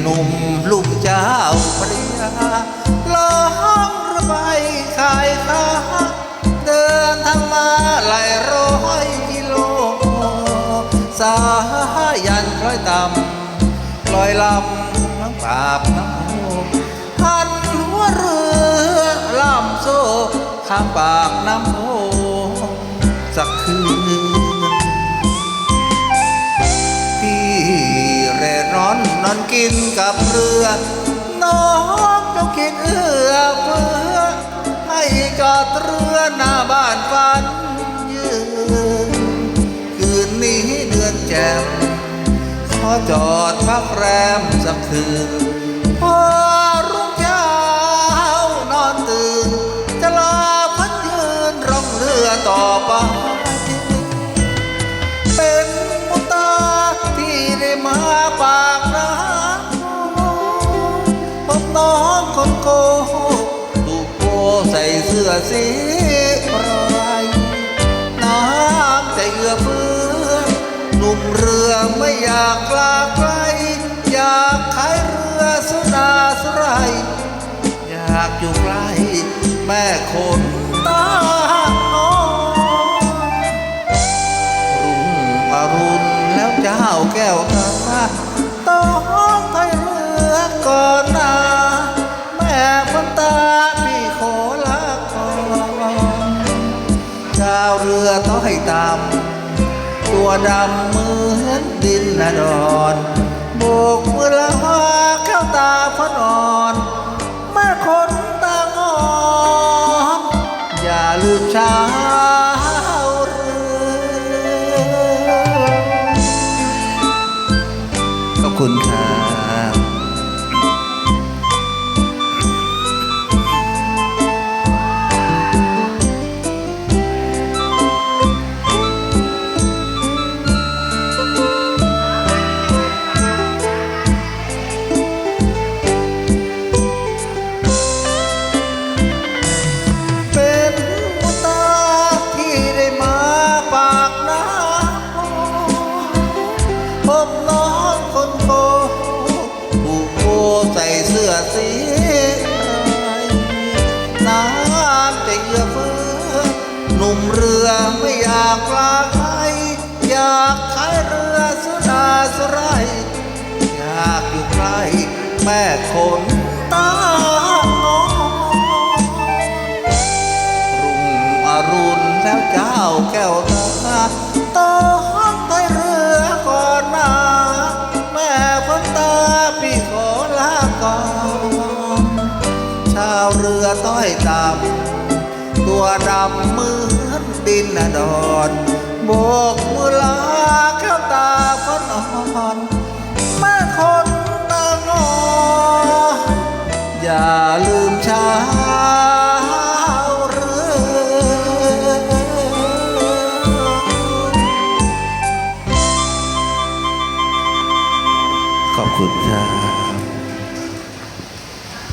หนุ่มลูกเจ้าพระยาล้องระบายขายค้าเดินทางมาหลายร้อยกิโล สายันคล้อยต่ำลอยลำน้ำปาบน้ำโมหันหัวเรือลำโซ่ข้ามปากน้ำโกินกับเรือ น้องต้องกินเอื้อเพื่อให้จอดเรือหน้าบ้านฝันยืนคืนนี้เดือนแจ่มขอจอดพักแรมสักคืนพอรุ่งเช้านอนตื่น จะลาพันยืนร่องเรือต่อไป เสื้อสีรายน้ำใจเอื้อเฟื้อหนุ่มเรือไม่อยากลาไกล อยากขายเรือสุนาสไรยอยากอยู่ใกล้แม่คนตาน้องรุ่งอรุณแล้วเจ้าแก้วตาต้องไปเรือก่อนนาแม่คนตา ตัวดำเหมือนดินนาดอนโบกมือลาเข้าตาพนอนแม่คนตางอนอย่าลืมเช้าเรือขอบคุณครับ เสื้อสีไรน้ำใจเอื้อเฟื้อหนุ่มเรือไม่อยากลาใครอยากขายเรือสุดาสไรอยากอยู่ใกล้แม่คนตาน้องรุ่งอรุณแล้วเจ้าแก้วตาต้องไปเรือก่อนนาแม่พ้นตาพี่ขอลาก่อน สร้อยต่ำตัวดำเหมือนดินดอนโบกมือลาเข้าตาฝันอ่อนแม่คนตางออย่าลืมช้าเรือขอบคุณครับ